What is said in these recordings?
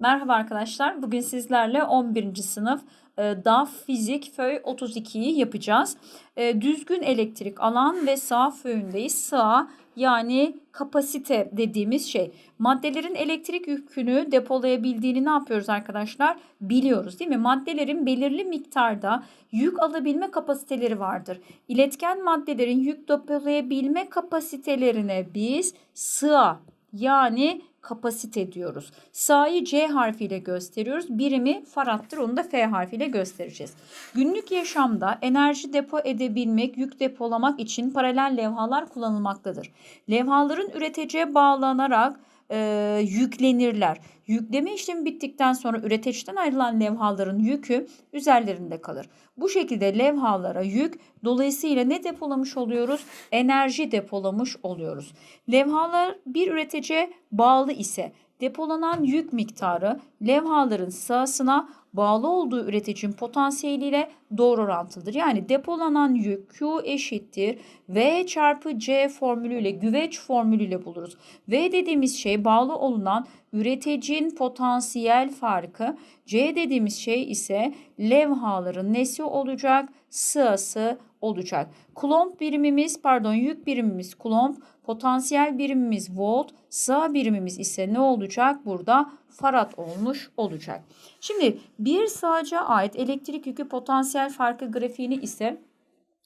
Merhaba arkadaşlar. Bugün sizlerle 11. sınıf e, DAF Fizik Föy 32'yi yapacağız. E, Düzgün elektrik alan ve sağ föyündeyiz. Sağ yani kapasite dediğimiz şey. Maddelerin elektrik yükünü depolayabildiğini ne yapıyoruz arkadaşlar? Biliyoruz değil mi? Maddelerin belirli miktarda yük alabilme kapasiteleri vardır. İletken maddelerin yük depolayabilme kapasitelerine biz sığa yani kapasite diyoruz. Sa'yı C harfiyle gösteriyoruz. Birimi farattır onu da F harfiyle göstereceğiz. Günlük yaşamda enerji depo edebilmek, yük depolamak için paralel levhalar kullanılmaktadır. Levhaların üreticiye bağlanarak e, yüklenirler. Yükleme işlemi bittikten sonra üreticiden ayrılan levhaların yükü üzerlerinde kalır. Bu şekilde levhalara yük dolayısıyla ne depolamış oluyoruz? Enerji depolamış oluyoruz. Levhalar bir üreticiye bağlı ise depolanan yük miktarı levhaların sahasına bağlı olduğu üreticinin potansiyeliyle doğru orantılıdır. Yani depolanan yük Q eşittir V çarpı C formülüyle güveç formülüyle buluruz. V dediğimiz şey bağlı olunan üreticinin potansiyel farkı. C dediğimiz şey ise levhaların nesi olacak? Sığası olacak. Kulomb birimimiz pardon yük birimimiz kulomb, potansiyel birimimiz volt, sığ birimimiz ise ne olacak? Burada farad olmuş olacak. Şimdi bir sağaca ait elektrik yükü potansiyel farkı grafiğini ise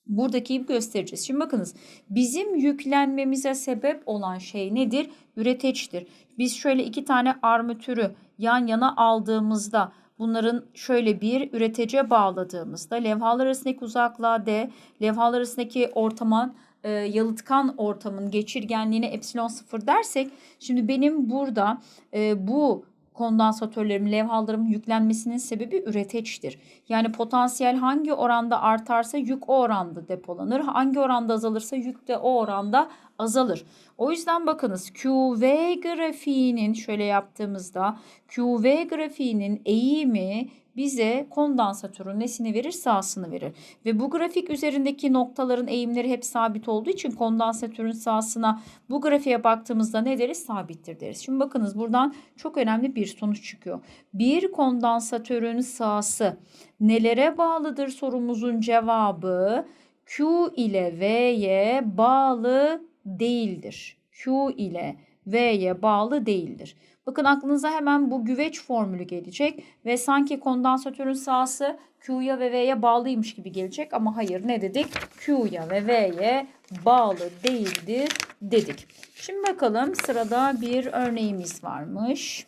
buradaki gibi göstereceğiz. Şimdi bakınız bizim yüklenmemize sebep olan şey nedir? Üreteçtir. Biz şöyle iki tane armatürü yan yana aldığımızda bunların şöyle bir üretece bağladığımızda levhalar arasındaki uzaklığa D, levhalar arasındaki ortamın e, yalıtkan ortamın geçirgenliğine epsilon sıfır dersek şimdi benim burada e, bu kondansatörlerim, levhalarım yüklenmesinin sebebi üreteçtir. Yani potansiyel hangi oranda artarsa yük o oranda depolanır. Hangi oranda azalırsa yük de o oranda azalır. O yüzden bakınız QV grafiğinin şöyle yaptığımızda QV grafiğinin eğimi bize kondansatörün nesini verir? Sahasını verir. Ve bu grafik üzerindeki noktaların eğimleri hep sabit olduğu için kondansatörün sahasına bu grafiğe baktığımızda ne deriz? Sabittir deriz. Şimdi bakınız buradan çok önemli bir sonuç çıkıyor. Bir kondansatörün sahası nelere bağlıdır sorumuzun cevabı Q ile V'ye bağlı değildir. Q ile V'ye bağlı değildir. Bakın aklınıza hemen bu güveç formülü gelecek ve sanki kondansatörün sahası Q'ya ve V'ye bağlıymış gibi gelecek ama hayır ne dedik? Q'ya ve V'ye bağlı değildir dedik. Şimdi bakalım sırada bir örneğimiz varmış.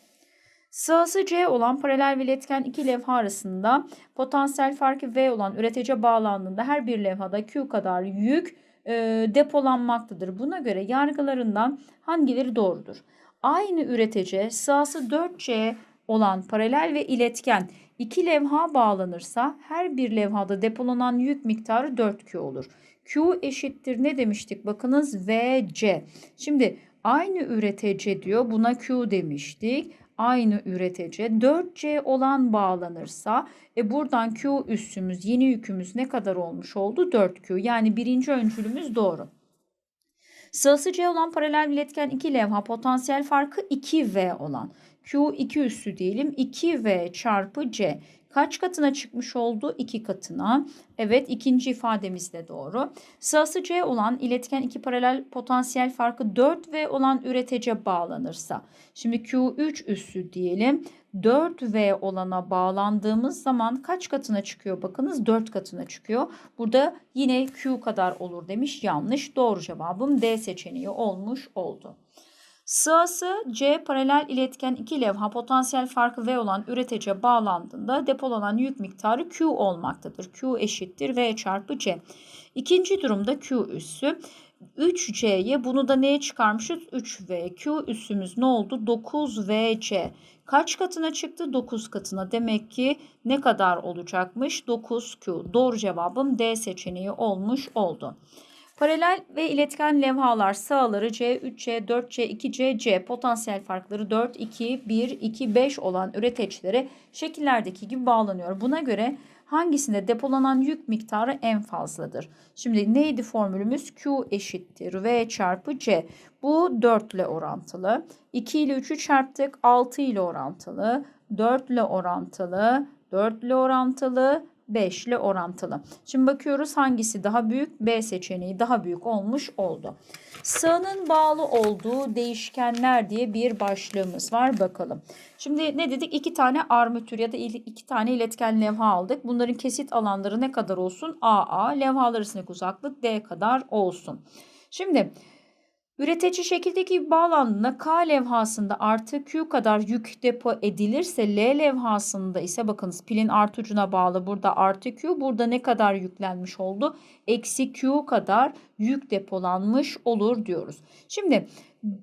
Sahası C olan paralel ve iletken iki levha arasında potansiyel farkı V olan üretici bağlandığında her bir levhada Q kadar yük e, depolanmaktadır. Buna göre yargılarından hangileri doğrudur? Aynı üretici sahası 4C olan paralel ve iletken iki levha bağlanırsa her bir levhada depolanan yük miktarı 4Q olur. Q eşittir ne demiştik? Bakınız VC. Şimdi aynı üretici diyor. Buna Q demiştik aynı üretici 4C olan bağlanırsa e buradan Q üssümüz yeni yükümüz ne kadar olmuş oldu? 4Q. Yani birinci öncülümüz doğru. Sığası C olan paralel iletken 2 levha potansiyel farkı 2V olan. Q 2 üssü diyelim 2V çarpı C. Kaç katına çıkmış oldu? 2 katına. Evet ikinci ifademiz de doğru. Sığası C olan iletken iki paralel potansiyel farkı 4V olan üretice bağlanırsa. Şimdi Q3 üssü diyelim. 4V olana bağlandığımız zaman kaç katına çıkıyor? Bakınız 4 katına çıkıyor. Burada yine Q kadar olur demiş. Yanlış. Doğru cevabım D seçeneği olmuş oldu. Sığası C paralel iletken iki levha potansiyel farkı V olan üretice bağlandığında depolanan yük miktarı Q olmaktadır. Q eşittir V çarpı C. İkinci durumda Q üssü 3C'ye bunu da neye çıkarmışız? 3V. Q üssümüz ne oldu? 9VC. Kaç katına çıktı? 9 katına. Demek ki ne kadar olacakmış? 9Q. Doğru cevabım D seçeneği olmuş oldu. Paralel ve iletken levhalar sağları C, 3C, 4C, 2C, C potansiyel farkları 4, 2, 1, 2, 5 olan üreteçlere şekillerdeki gibi bağlanıyor. Buna göre hangisinde depolanan yük miktarı en fazladır? Şimdi neydi formülümüz? Q eşittir V çarpı C. Bu 4 ile orantılı. 2 ile 3'ü çarptık 6 ile orantılı. 4 ile orantılı, 4 ile orantılı, 5 ile orantılı. Şimdi bakıyoruz hangisi daha büyük? B seçeneği daha büyük olmuş oldu. Sağının bağlı olduğu değişkenler diye bir başlığımız var. Bakalım. Şimdi ne dedik? İki tane armatür ya da iki tane iletken levha aldık. Bunların kesit alanları ne kadar olsun? AA. Levhalar arasındaki uzaklık D kadar olsun. Şimdi Üretici şekildeki bağlandığında K levhasında artı Q kadar yük depo edilirse L levhasında ise bakınız pilin artı ucuna bağlı burada artı Q burada ne kadar yüklenmiş oldu? Eksi Q kadar yük depolanmış olur diyoruz. Şimdi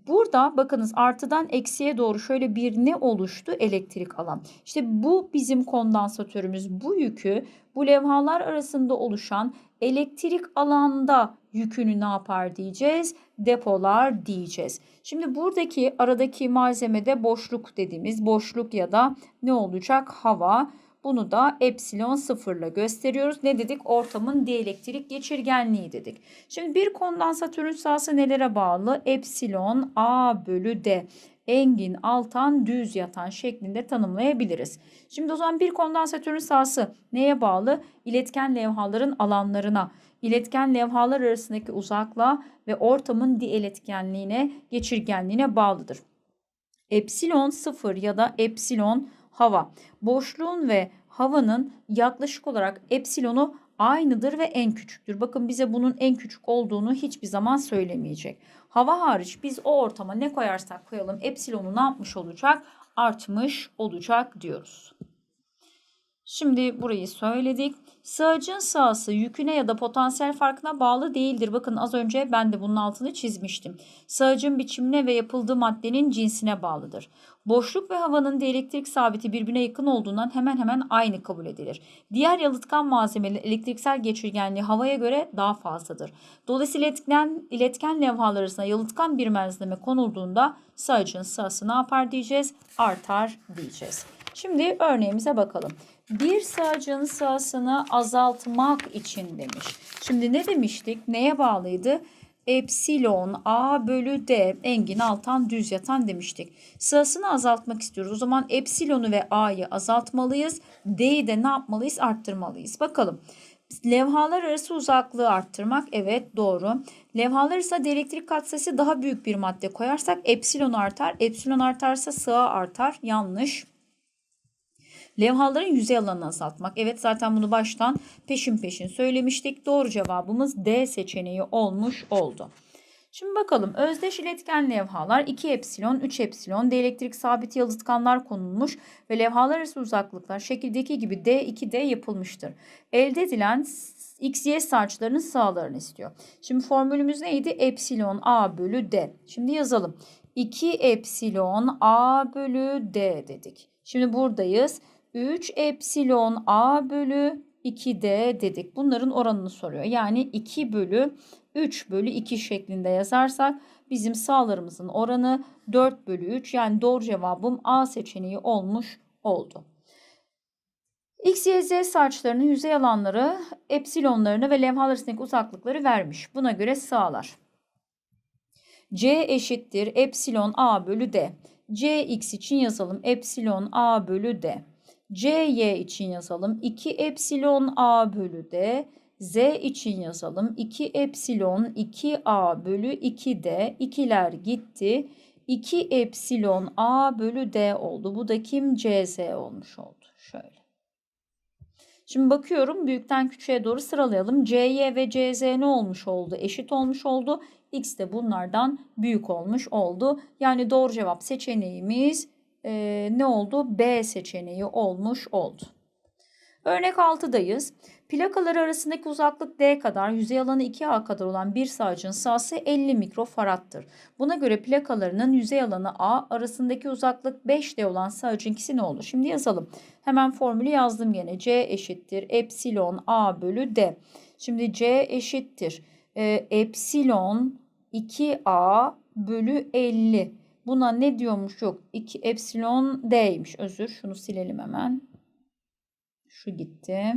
burada bakınız artıdan eksiye doğru şöyle bir ne oluştu? Elektrik alan. İşte bu bizim kondansatörümüz. Bu yükü bu levhalar arasında oluşan elektrik alanda yükünü ne yapar diyeceğiz? Depolar diyeceğiz. Şimdi buradaki aradaki malzemede boşluk dediğimiz boşluk ya da ne olacak? Hava. Bunu da epsilon sıfırla gösteriyoruz. Ne dedik? Ortamın dielektrik geçirgenliği dedik. Şimdi bir kondansatörün sahası nelere bağlı? Epsilon A bölü D engin, altan, düz yatan şeklinde tanımlayabiliriz. Şimdi o zaman bir kondansatörün sahası neye bağlı? İletken levhaların alanlarına, iletken levhalar arasındaki uzaklığa ve ortamın dieletkenliğine, geçirgenliğine bağlıdır. Epsilon sıfır ya da epsilon hava. Boşluğun ve havanın yaklaşık olarak epsilonu aynıdır ve en küçüktür. Bakın bize bunun en küçük olduğunu hiçbir zaman söylemeyecek. Hava hariç biz o ortama ne koyarsak koyalım epsilonu ne yapmış olacak? Artmış olacak diyoruz. Şimdi burayı söyledik. Sığacın sahası yüküne ya da potansiyel farkına bağlı değildir. Bakın az önce ben de bunun altını çizmiştim. Sığacın biçimine ve yapıldığı maddenin cinsine bağlıdır. Boşluk ve havanın elektrik sabiti birbirine yakın olduğundan hemen hemen aynı kabul edilir. Diğer yalıtkan malzemelerin elektriksel geçirgenliği havaya göre daha fazladır. Dolayısıyla iletken, iletken levhalar arasında yalıtkan bir malzeme konulduğunda sığacın sahası ne yapar diyeceğiz? Artar diyeceğiz. Şimdi örneğimize bakalım. Bir sağcının sahasını azaltmak için demiş. Şimdi ne demiştik? Neye bağlıydı? Epsilon A bölü D engin altan düz yatan demiştik. Sırasını azaltmak istiyoruz. O zaman epsilonu ve A'yı azaltmalıyız. D'yi de ne yapmalıyız? Arttırmalıyız. Bakalım. Levhalar arası uzaklığı arttırmak evet doğru. Levhalar arasında elektrik katsayısı daha büyük bir madde koyarsak epsilon artar. Epsilon artarsa sığa artar. Yanlış. Levhaların yüzey alanını azaltmak. Evet zaten bunu baştan peşin peşin söylemiştik. Doğru cevabımız D seçeneği olmuş oldu. Şimdi bakalım özdeş iletken levhalar 2 epsilon, 3 epsilon, D elektrik sabiti yalıtkanlar konulmuş ve levhalar arası uzaklıklar şekildeki gibi D2D yapılmıştır. Elde edilen x, y saçlarının sağlarını istiyor. Şimdi formülümüz neydi? Epsilon A bölü D. Şimdi yazalım. 2 epsilon A bölü D dedik. Şimdi buradayız. 3 epsilon a bölü 2d dedik. Bunların oranını soruyor. Yani 2 bölü 3 bölü 2 şeklinde yazarsak bizim sağlarımızın oranı 4 bölü 3 yani doğru cevabım A seçeneği olmuş oldu. X, Y, Z saçlarının yüzey alanları, epsilonlarını ve levhalar arasındaki uzaklıkları vermiş. Buna göre sağlar. C eşittir epsilon A bölü D. C X için yazalım. Epsilon A bölü D. CY için yazalım. 2 epsilon A bölü D. Z için yazalım. 2 epsilon 2A bölü 2D. İkiler gitti. 2 epsilon A bölü D oldu. Bu da kim? CZ olmuş oldu. Şöyle. Şimdi bakıyorum büyükten küçüğe doğru sıralayalım. CY ve CZ ne olmuş oldu? Eşit olmuş oldu. X de bunlardan büyük olmuş oldu. Yani doğru cevap seçeneğimiz e, ne oldu? B seçeneği olmuş oldu. Örnek 6'dayız. Plakalar arasındaki uzaklık D kadar, yüzey alanı 2A kadar olan bir sağcın sahası 50 mikrofarattır. Buna göre plakalarının yüzey alanı A arasındaki uzaklık 5D olan sağcınkisi ne olur? Şimdi yazalım. Hemen formülü yazdım yine. C eşittir epsilon A bölü D. Şimdi C eşittir e, epsilon 2A bölü 50 Buna ne diyormuş yok. 2 epsilon d'ymiş. Özür. Şunu silelim hemen. Şu gitti.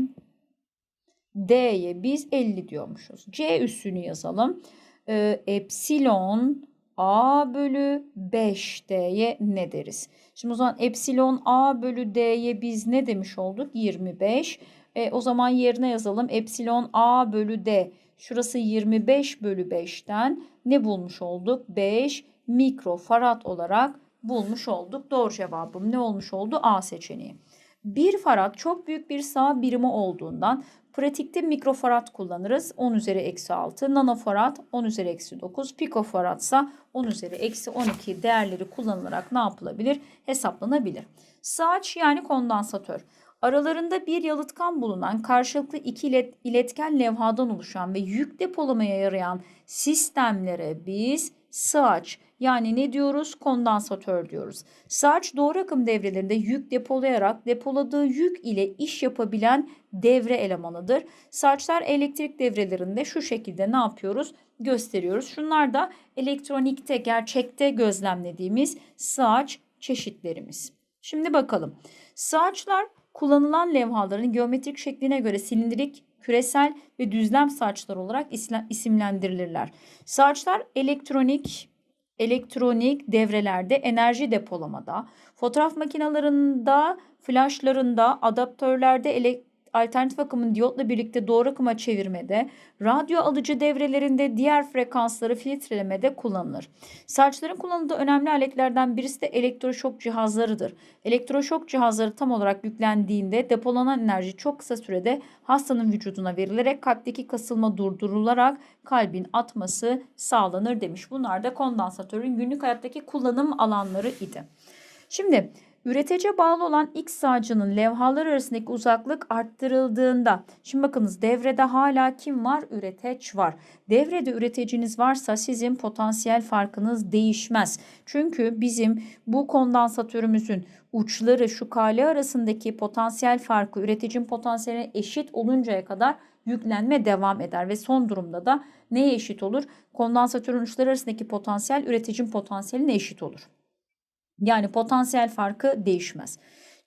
D'ye biz 50 diyormuşuz. C üssünü yazalım. Ee, epsilon A bölü 5D'ye ne deriz? Şimdi o zaman epsilon A bölü D'ye biz ne demiş olduk? 25. E, o zaman yerine yazalım. Epsilon A bölü D. Şurası 25 bölü 5'ten ne bulmuş olduk? 5 mikrofarad olarak bulmuş olduk. Doğru cevabım ne olmuş oldu? A seçeneği. 1 farad çok büyük bir sağ birimi olduğundan pratikte mikrofarad kullanırız. 10 üzeri eksi 6. Nanofarad 10 üzeri eksi 9. Pikofarad ise 10 üzeri eksi 12 değerleri kullanılarak ne yapılabilir? Hesaplanabilir. Saç yani kondansatör. Aralarında bir yalıtkan bulunan karşılıklı iki ilet, iletken levhadan oluşan ve yük depolamaya yarayan sistemlere biz sığaç yani ne diyoruz? Kondansatör diyoruz. Sığaç doğru akım devrelerinde yük depolayarak depoladığı yük ile iş yapabilen devre elemanıdır. Sığaçlar elektrik devrelerinde şu şekilde ne yapıyoruz? Gösteriyoruz. Şunlar da elektronikte, gerçekte gözlemlediğimiz sığaç çeşitlerimiz. Şimdi bakalım. Sığaçlar kullanılan levhaların geometrik şekline göre silindirik, küresel ve düzlem saçlar olarak isimlendirilirler. Saçlar elektronik, elektronik devrelerde enerji depolamada, fotoğraf makinelerinde, flashlarında, adaptörlerde elektrik alternatif akımın diyotla birlikte doğru akıma çevirmede, radyo alıcı devrelerinde diğer frekansları filtrelemede kullanılır. Saçların kullanıldığı önemli aletlerden birisi de elektroşok cihazlarıdır. Elektroşok cihazları tam olarak yüklendiğinde depolanan enerji çok kısa sürede hastanın vücuduna verilerek kalpteki kasılma durdurularak kalbin atması sağlanır demiş. Bunlar da kondansatörün günlük hayattaki kullanım alanları idi. Şimdi Üretece bağlı olan X sağcının levhalar arasındaki uzaklık arttırıldığında, şimdi bakınız devrede hala kim var? Üreteç var. Devrede üreteciniz varsa sizin potansiyel farkınız değişmez. Çünkü bizim bu kondansatörümüzün uçları şu kale arasındaki potansiyel farkı üreticinin potansiyeline eşit oluncaya kadar yüklenme devam eder ve son durumda da neye eşit olur? Kondansatörün uçları arasındaki potansiyel üreticinin potansiyeline eşit olur. Yani potansiyel farkı değişmez.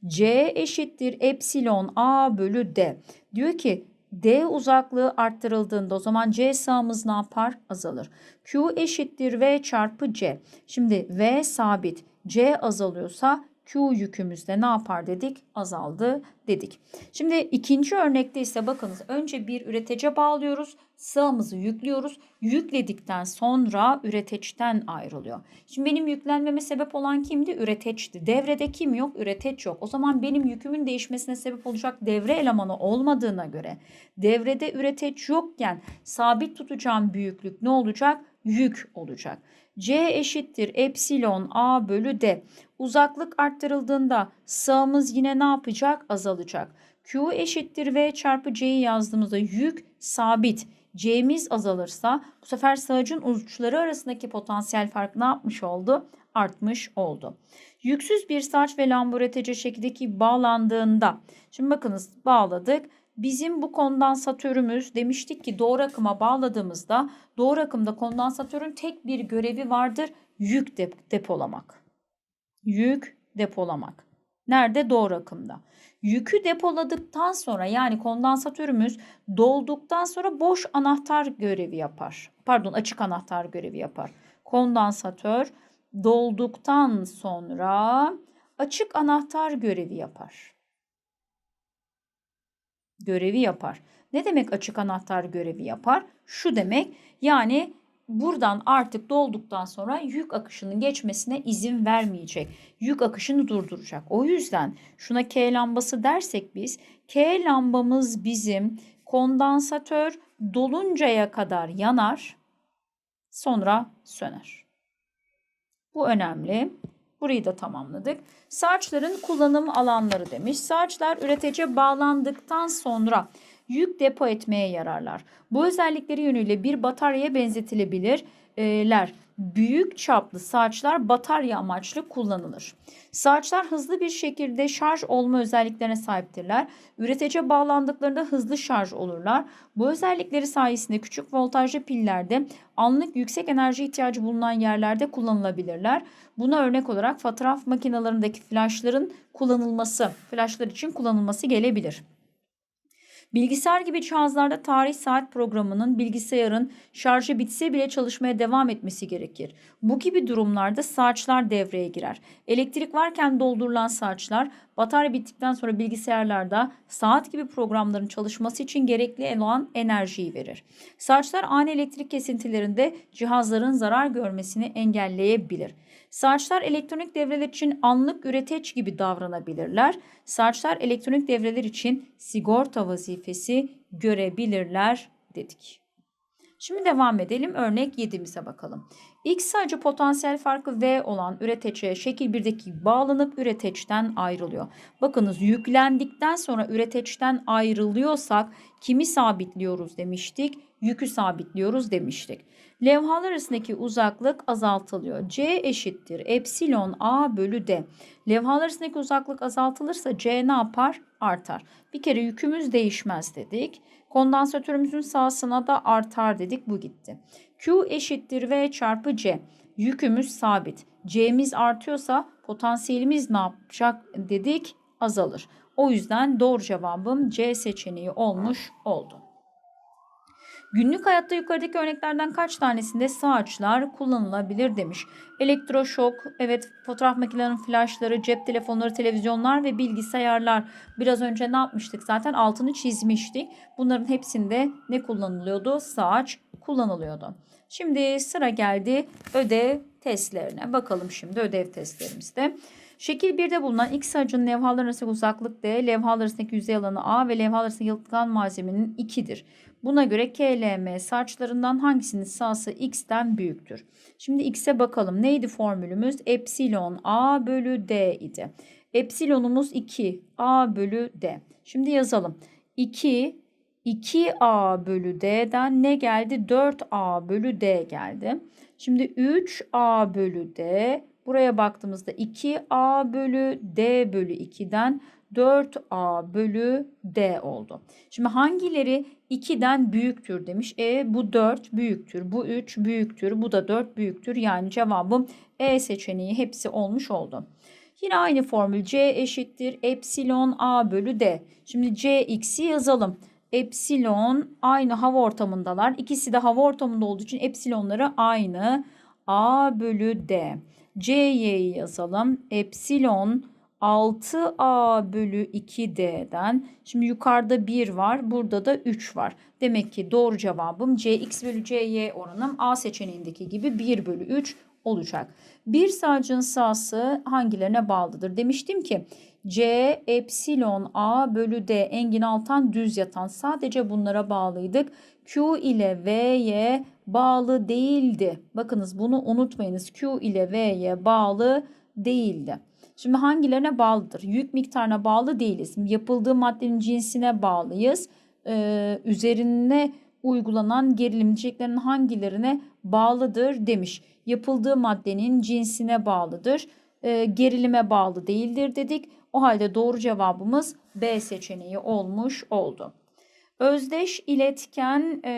C eşittir epsilon A bölü D. Diyor ki D uzaklığı arttırıldığında o zaman C sağımız ne yapar? Azalır. Q eşittir V çarpı C. Şimdi V sabit. C azalıyorsa Q yükümüzde ne yapar dedik? Azaldı dedik. Şimdi ikinci örnekte ise bakınız önce bir üretece bağlıyoruz. Sığımızı yüklüyoruz. Yükledikten sonra üreteçten ayrılıyor. Şimdi benim yüklenmeme sebep olan kimdi? Üreteçti. Devrede kim yok? Üreteç yok. O zaman benim yükümün değişmesine sebep olacak devre elemanı olmadığına göre devrede üreteç yokken sabit tutacağım büyüklük ne olacak? Yük olacak. C eşittir epsilon A bölü D. Uzaklık arttırıldığında sağımız yine ne yapacak? Azalacak. Q eşittir V çarpı C'yi yazdığımızda yük sabit. C'miz azalırsa bu sefer sağcın uçları arasındaki potansiyel fark ne yapmış oldu? Artmış oldu. Yüksüz bir saç ve lamburetece şekildeki bağlandığında şimdi bakınız bağladık. Bizim bu kondansatörümüz demiştik ki doğru akıma bağladığımızda doğru akımda kondansatörün tek bir görevi vardır. Yük depolamak. Yük depolamak. Nerede? Doğru akımda. Yükü depoladıktan sonra yani kondansatörümüz dolduktan sonra boş anahtar görevi yapar. Pardon açık anahtar görevi yapar. Kondansatör dolduktan sonra açık anahtar görevi yapar. Görevi yapar. Ne demek açık anahtar görevi yapar? Şu demek yani buradan artık dolduktan sonra yük akışının geçmesine izin vermeyecek. Yük akışını durduracak. O yüzden şuna K lambası dersek biz K lambamız bizim kondansatör doluncaya kadar yanar sonra söner. Bu önemli. Burayı da tamamladık. Saçların kullanım alanları demiş. Saçlar üretece bağlandıktan sonra yük depo etmeye yararlar. Bu özellikleri yönüyle bir bataryaya benzetilebilirler. Büyük çaplı saçlar batarya amaçlı kullanılır. Saçlar hızlı bir şekilde şarj olma özelliklerine sahiptirler. Üretece bağlandıklarında hızlı şarj olurlar. Bu özellikleri sayesinde küçük voltajlı pillerde anlık yüksek enerji ihtiyacı bulunan yerlerde kullanılabilirler. Buna örnek olarak fotoğraf makinelerindeki flashların kullanılması, flashlar için kullanılması gelebilir. Bilgisayar gibi cihazlarda tarih saat programının bilgisayarın şarjı bitse bile çalışmaya devam etmesi gerekir. Bu gibi durumlarda saatler devreye girer. Elektrik varken doldurulan saatler batarya bittikten sonra bilgisayarlarda saat gibi programların çalışması için gerekli olan enerjiyi verir. Saatler ani elektrik kesintilerinde cihazların zarar görmesini engelleyebilir. Saatler elektronik devreler için anlık üreteç gibi davranabilirler. Saatler elektronik devreler için sigorta vazifesi görebilirler dedik. Şimdi devam edelim. Örnek 7'mize bakalım. X sayıcı potansiyel farkı V olan üreteçe şekil 1'deki bağlanıp üreteçten ayrılıyor. Bakınız yüklendikten sonra üreteçten ayrılıyorsak kimi sabitliyoruz demiştik? Yükü sabitliyoruz demiştik. Levhalar arasındaki uzaklık azaltılıyor. C eşittir epsilon A bölü D. Levhalar arasındaki uzaklık azaltılırsa C ne yapar? Artar. Bir kere yükümüz değişmez dedik. Kondansatörümüzün sahasına da artar dedik. Bu gitti. Q eşittir V çarpı C. Yükümüz sabit. C'miz artıyorsa potansiyelimiz ne yapacak dedik? Azalır. O yüzden doğru cevabım C seçeneği olmuş oldu. Günlük hayatta yukarıdaki örneklerden kaç tanesinde saçlar kullanılabilir demiş. Elektroşok, evet fotoğraf makinelerinin flaşları, cep telefonları, televizyonlar ve bilgisayarlar. Biraz önce ne yapmıştık zaten altını çizmiştik. Bunların hepsinde ne kullanılıyordu? Saç kullanılıyordu. Şimdi sıra geldi ödev testlerine. Bakalım şimdi ödev testlerimizde. Şekil 1'de bulunan X sarıcının levhalar arasındaki uzaklık D, levhalar arasındaki yüzey alanı A ve levhalar arasındaki yalıtkan malzemenin 2'dir. Buna göre KLM saçlarından hangisinin sahası X'ten büyüktür? Şimdi X'e bakalım. Neydi formülümüz? Epsilon A bölü D idi. Epsilonumuz 2. A bölü D. Şimdi yazalım. 2 2A bölü D'den ne geldi? 4A bölü D geldi. Şimdi 3A bölü D. Buraya baktığımızda 2A bölü D bölü 2'den 4A bölü D oldu. Şimdi hangileri 2'den büyüktür demiş. E bu 4 büyüktür. Bu 3 büyüktür. Bu da 4 büyüktür. Yani cevabım E seçeneği hepsi olmuş oldu. Yine aynı formül C eşittir epsilon A bölü D. Şimdi Cx'i yazalım. Epsilon aynı hava ortamındalar. İkisi de hava ortamında olduğu için epsilonları aynı. A bölü D. C'yi yazalım. Epsilon 6a bölü 2d'den şimdi yukarıda 1 var burada da 3 var. Demek ki doğru cevabım cx bölü cy oranım a seçeneğindeki gibi 1 bölü 3 olacak. Bir sağcın sağsı hangilerine bağlıdır? Demiştim ki C epsilon A bölü D engin altan düz yatan sadece bunlara bağlıydık. Q ile V'ye bağlı değildi. Bakınız bunu unutmayınız. Q ile V'ye bağlı değildi. Şimdi hangilerine bağlıdır? Yük miktarına bağlı değiliz. Yapıldığı maddenin cinsine bağlıyız. Ee, üzerine uygulanan gerilimciliklerin hangilerine bağlıdır demiş. Yapıldığı maddenin cinsine bağlıdır. Ee, gerilime bağlı değildir dedik. O halde doğru cevabımız B seçeneği olmuş oldu. Özdeş iletken e,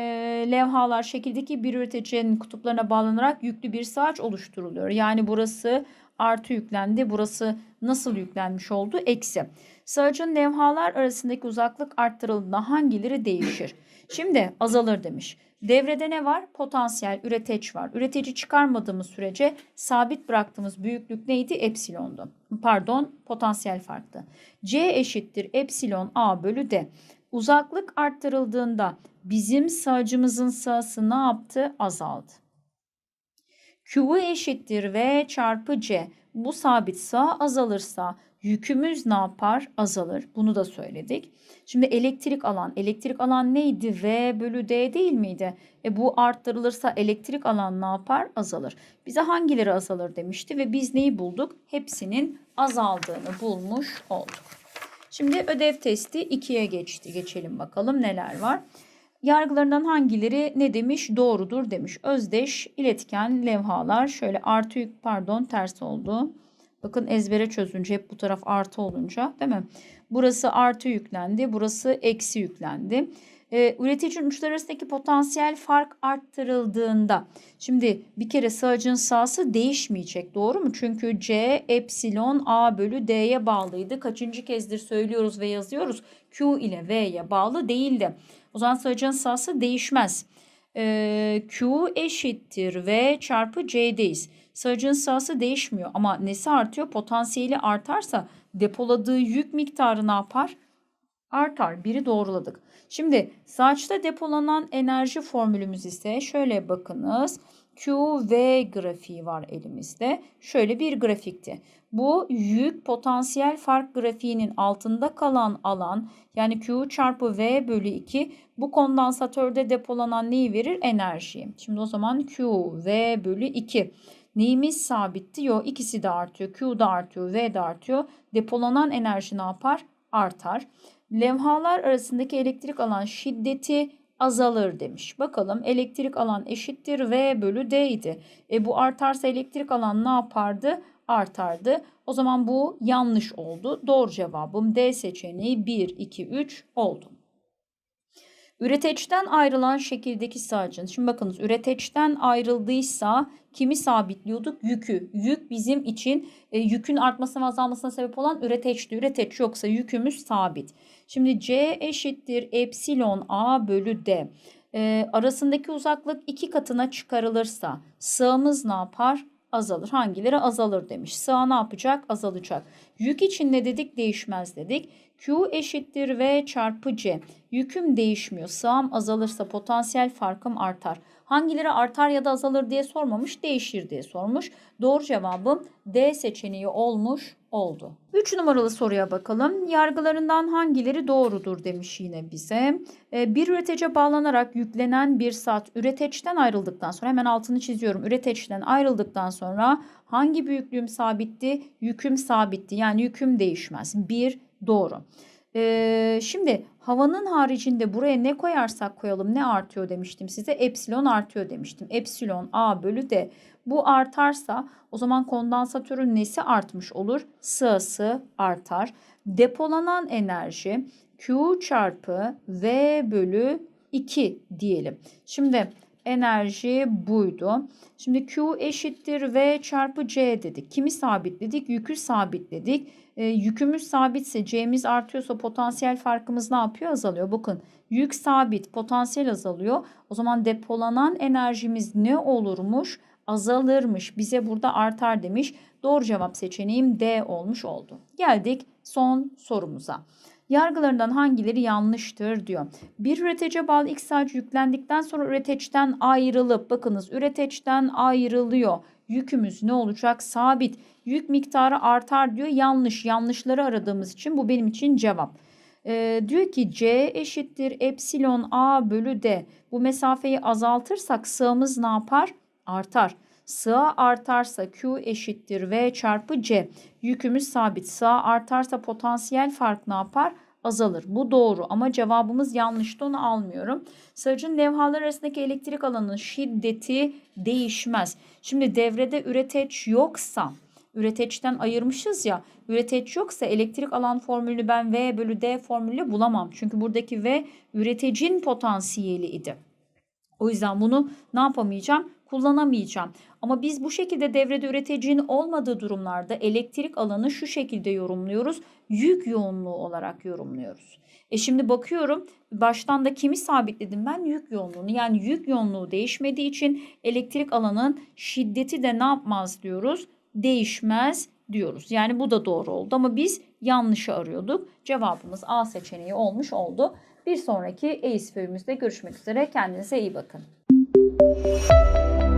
levhalar şekildeki bir üreticinin kutuplarına bağlanarak yüklü bir saç oluşturuluyor. Yani burası artı yüklendi. Burası nasıl yüklenmiş oldu? Eksi. Sağcın levhalar arasındaki uzaklık arttırıldığında hangileri değişir? Şimdi azalır demiş. Devrede ne var? Potansiyel, üreteç var. Üretici çıkarmadığımız sürece sabit bıraktığımız büyüklük neydi? Epsilondu. Pardon, potansiyel farktı. C eşittir epsilon A bölü D. Uzaklık arttırıldığında bizim sağcımızın sağsı ne yaptı? Azaldı. Q eşittir V çarpı C. Bu sabit sağ azalırsa yükümüz ne yapar? Azalır. Bunu da söyledik. Şimdi elektrik alan. Elektrik alan neydi? V bölü D değil miydi? E bu arttırılırsa elektrik alan ne yapar? Azalır. Bize hangileri azalır demişti ve biz neyi bulduk? Hepsinin azaldığını bulmuş olduk. Şimdi ödev testi 2'ye geçti. Geçelim bakalım neler var. Yargılarından hangileri ne demiş? Doğrudur demiş. Özdeş, iletken, levhalar. Şöyle artı yük pardon ters oldu. Bakın ezbere çözünce hep bu taraf artı olunca değil mi? Burası artı yüklendi. Burası eksi yüklendi. Ee, üreticinin uçları arasındaki potansiyel fark arttırıldığında şimdi bir kere sağcın sağsı değişmeyecek doğru mu? Çünkü C epsilon A bölü D'ye bağlıydı. Kaçıncı kezdir söylüyoruz ve yazıyoruz. Q ile V'ye bağlı değildi. O zaman sağcın sağsı değişmez. Ee, Q eşittir V çarpı C'deyiz. Sağcın sağsı değişmiyor ama nesi artıyor? Potansiyeli artarsa depoladığı yük miktarı ne yapar? Artar. Biri doğruladık. Şimdi saçta depolanan enerji formülümüz ise şöyle bakınız. QV grafiği var elimizde. Şöyle bir grafikti. Bu yük potansiyel fark grafiğinin altında kalan alan yani Q çarpı V bölü 2 bu kondansatörde depolanan neyi verir? Enerjiyi. Şimdi o zaman Q V bölü 2. Neyimiz sabitti? Yok ikisi de artıyor. Q da artıyor, V de artıyor. Depolanan enerji ne yapar? Artar. Levhalar arasındaki elektrik alan şiddeti azalır demiş. Bakalım elektrik alan eşittir V bölü D idi. E bu artarsa elektrik alan ne yapardı? Artardı. O zaman bu yanlış oldu. Doğru cevabım D seçeneği 1, 2, 3 oldu. Üreteçten ayrılan şekildeki sağcın. Şimdi bakınız üreteçten ayrıldıysa kimi sabitliyorduk? Yükü. Yük bizim için e, yükün artmasına azalmasına sebep olan üreteçti. Üreteç yoksa yükümüz sabit. Şimdi C eşittir epsilon A bölü D. E, arasındaki uzaklık iki katına çıkarılırsa sığımız ne yapar? Azalır. Hangileri azalır demiş. Sığ ne yapacak? Azalacak. Yük için ne dedik? Değişmez dedik. Q eşittir V çarpı C. Yüküm değişmiyor. Sığam azalırsa potansiyel farkım artar. Hangileri artar ya da azalır diye sormamış, değişir diye sormuş. Doğru cevabım D seçeneği olmuş oldu. 3 numaralı soruya bakalım. Yargılarından hangileri doğrudur demiş yine bize. Ee, bir üretece bağlanarak yüklenen bir saat üreteçten ayrıldıktan sonra hemen altını çiziyorum. Üreteçten ayrıldıktan sonra hangi büyüklüğüm sabitti? Yüküm sabitti. Yani yüküm değişmez. 1 doğru. Ee, şimdi havanın haricinde buraya ne koyarsak koyalım ne artıyor demiştim size. Epsilon artıyor demiştim. Epsilon A bölü D. Bu artarsa o zaman kondansatörün nesi artmış olur? Sığası artar. Depolanan enerji Q çarpı V bölü 2 diyelim. Şimdi enerji buydu. Şimdi Q eşittir V çarpı C dedik. Kimi sabitledik? Yükü sabitledik. E, yükümüz sabitse C'miz artıyorsa potansiyel farkımız ne yapıyor? Azalıyor. Bakın yük sabit, potansiyel azalıyor. O zaman depolanan enerjimiz ne olurmuş? Azalırmış. Bize burada artar demiş. Doğru cevap seçeneğim D olmuş oldu. Geldik son sorumuza. Yargılarından hangileri yanlıştır diyor. Bir üretece bağlı X saat yüklendikten sonra üreteçten ayrılıp bakınız üreteçten ayrılıyor. Yükümüz ne olacak? Sabit. Yük miktarı artar diyor. Yanlış. Yanlışları aradığımız için bu benim için cevap. Ee, diyor ki C eşittir epsilon A bölü D. Bu mesafeyi azaltırsak sığımız ne yapar? Artar. Sığa artarsa Q eşittir V çarpı C. Yükümüz sabit. Sığa artarsa potansiyel fark ne yapar? Azalır. Bu doğru ama cevabımız yanlıştı onu almıyorum. Sığacın levhalar arasındaki elektrik alanının şiddeti değişmez. Şimdi devrede üreteç yoksa üreteçten ayırmışız ya. Üreteç yoksa elektrik alan formülünü ben V bölü D formülü bulamam. Çünkü buradaki V üretecin potansiyeli idi. O yüzden bunu ne yapamayacağım? Kullanamayacağım. Ama biz bu şekilde devrede üreticinin olmadığı durumlarda elektrik alanı şu şekilde yorumluyoruz. Yük yoğunluğu olarak yorumluyoruz. E şimdi bakıyorum baştan da kimi sabitledim ben? Yük yoğunluğunu. Yani yük yoğunluğu değişmediği için elektrik alanın şiddeti de ne yapmaz diyoruz? Değişmez diyoruz. Yani bu da doğru oldu ama biz yanlışı arıyorduk. Cevabımız A seçeneği olmuş oldu. Bir sonraki EİS görüşmek üzere. Kendinize iyi bakın. Música